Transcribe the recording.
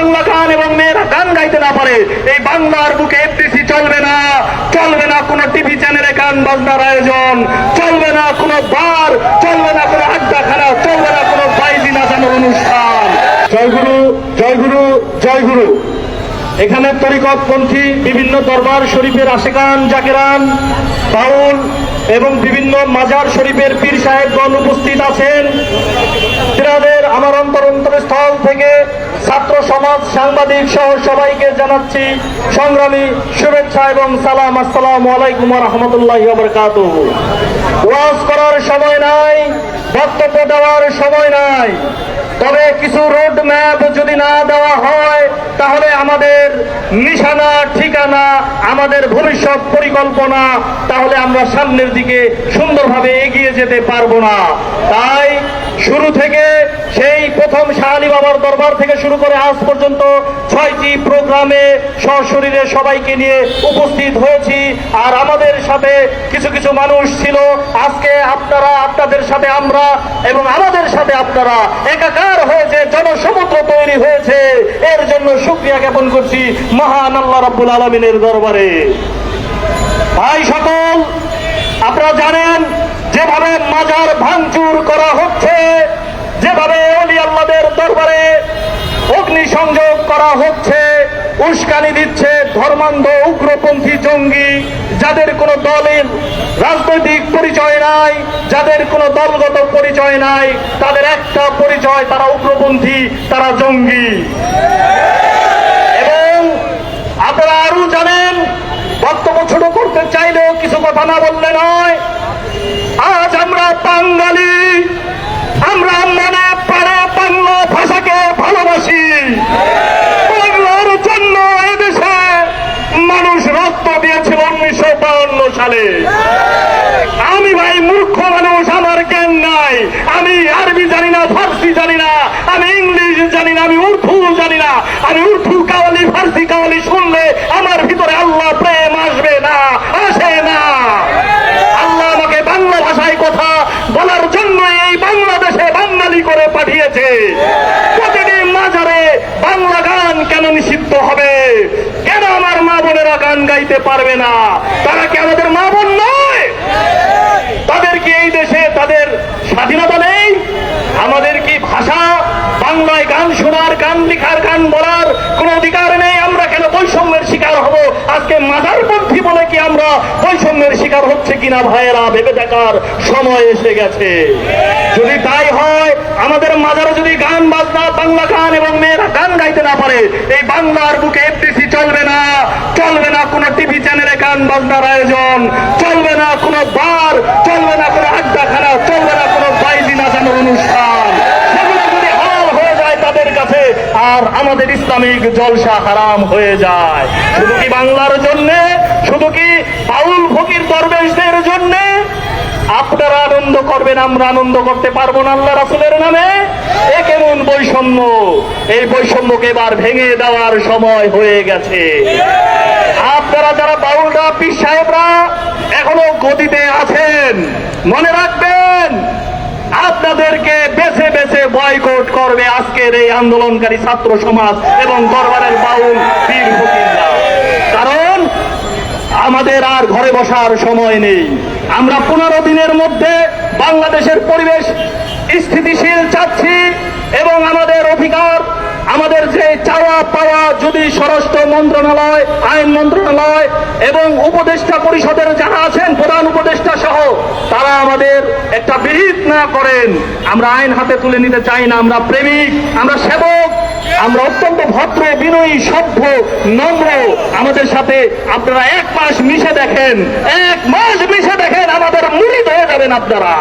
বাংলা গান এবং মেয়েরা গান গাইতে না পারে। এই বাংলার বুকে এফডিসি চলবে না। চলবে না কোনো টিভি চ্যানেলে গান বাজনার আয়োজন। চলবে না কোনো বার, চলবে না কোনো আড্ডাখানা, চলবে না কোনো বাইজি নাচানোর অনুষ্ঠান। জয়গুরু জয়গুরু জয়গুরু এখানে তরিকতপন্থী বিভিন্ন দরবার শরীফের আশেকান, জাকেরান, বাউল এবং বিভিন্ন মাজার শরীফের পীর সাহেবগণ উপস্থিত আছেন। তিনাদের আমার অন্তর অন্তরস্থল থেকে ছাত্র সমাজ সাংবাদিক সহ সবাইকে জানাচ্ছি সংগ্রামী শুভেচ্ছা এবং সালাম। আসসালামু আলাইকুম রহমতুল্লাহ বরকাত ওয়াজ করার সময় নাই, বক্তব্য দেওয়ার সময় নাই। তবে কিছু রোড ম্যাপ যদি না দেওয়া হয়, তাহলে আমাদের নিশানা, ঠিকানা, আমাদের ভবিষ্যৎ পরিকল্পনা, তাহলে আমরা সামনের দিকে সুন্দরভাবে এগিয়ে যেতে পারব না। তাই শুরু থেকে সেই প্রথম শাহালি বাবার দরবার থেকে শুরু করে আজ পর্যন্ত ছয়টি প্রোগ্রামে সশরীরে সবাইকে নিয়ে উপস্থিত হয়েছি। আর আমাদের সাথে কিছু কিছু মানুষ ছিল। আজকে আপনারা, আপনাদের সাথে আমরা এবং আমাদের সাথে আপনারা একাকার হয়েছে জনসমুদ্র তৈরি হয়েছে, এর জন্য শুক্রিয়া জ্ঞাপন করছি মহান আল্লাহ রাব্বুল আলমিনের দরবারে। ভাই সকল, আপনারা জানেন, যেভাবে মাজার ভাঙচুর করা হচ্ছে আল্লাদের দরবারে অগ্নি সংযোগ করা হচ্ছে। উস্কানি দিচ্ছে ধর্মান্ধ, উগ্রপন্থী জঙ্গি, যাদের কোনো দলের রাজনৈতিক পরিচয় নাই, যাদের কোনো দলগত পরিচয় নাই, তাদের একটা পরিচয়, তারা উগ্রপন্থী, তারা জঙ্গি। বাউন্ন সালে। আমি ভাই মূর্খ মানুষ, আমার জ্ঞান নাই। আমি আরবি জানি না, ফার্সি জানি না, আমি ইংলিশ জানি না, আমি উর্দু জানি না। আমি উর্দু কাওয়ালি, ফার্সি কাওয়ালি শুনলে আমার ভিতরে আল্লাহ প্রেম আসবে না, আসে না। আল্লাহ আমাকে বাংলা ভাষায় কথা বলার জন্য এই বাংলাদেশে বাঙালি করে পাঠিয়েছে। প্রতিদিন মাজারে বাংলা গান কেন নিষিদ্ধ হবে কেন আমার মা বোনেরা গান গাইতে পারবে না। তারা কি আমাদের মা বোন নয়? তাদের কি এই দেশে তাদের স্বাধীনতা নেই? আমাদের কি ভাষা, বাংলায় গান শোনার, গান লিখার, গান বলার কোনো অধিকার নেই? আমরা কেন বৈষম্যের শিকার হব? আজকে মাদারপন্থী বলে কি আমরা বৈষম্যের শিকার হচ্ছে কিনা ভাইয়েরা? ভেবে দেখার সময় এসে গেছে। যদি তাই হয়, আমাদের মাজারে যদি গান, বাজনা, বাংলা গান এবং মেয়েরা গান গাইতে না পারে, এই বাংলার বুকে এফডিসি চলবে না। চলবে না কোনো টিভি চ্যানেলে গান বাজনার আয়োজন, চলবে না কোনো বার, চলবে না কোনো আড্ডাখানা, চলবে না কোনো বাইজি নাচানোর অনুষ্ঠান। কাছে, আর আমাদের ইসলামিক জলসা হারাম হয়ে যায়। শুধু কি বাংলার জন্য? শুধু কি বাউল ফকির দরবেশদের জন্য? আপনারা আনন্দ করবেন, আমরা আনন্দ করতে পারব না আল্লাহ রাসুলের নামে। বৈষম্য। এই বৈষম্যকে এবার ভেঙে দেওয়ার সময় হয়ে গেছে। আপনারা যারা বাউলরা, পীর সাহেবরা এখনও গদিতে আছেন, মনে রাখবেন, আপনাদেরকে বেছে বেছে বয়কট করবে আজকের এই আন্দোলনকারী ছাত্র সমাজ এবং দরবারের বাউল পীর ফকিররা। কারণ আমাদের আর ঘরে বসার সময় নেই। আমরা পনেরো দিনের মধ্যে বাংলাদেশের পরিবেশ স্থিতিশীল চাচ্ছি। এবং আমাদের অধিকার, আমাদের যে চাওয়া পাওয়া যদি স্বরাষ্ট্র মন্ত্রণালয়, আইন মন্ত্রণালয় এবং উপদেষ্টা পরিষদের যারা আছেন, প্রধান উপদেষ্টা সহ, তারা আমাদের একটা বিহিত না করেন। আমরা আইন হাতে তুলে নিতে চাই না, আমরা প্রেমিক, আমরা সেবক, আমরা অত্যন্ত ভদ্র, বিনয়ী, সভ্য, নম্র। আমাদের সাথে আপনারা এক মাস মিশে দেখেন, এক মাস মিশে দেখেন, আমাদের মুড়িদ হয়ে যাবেন আপনারা।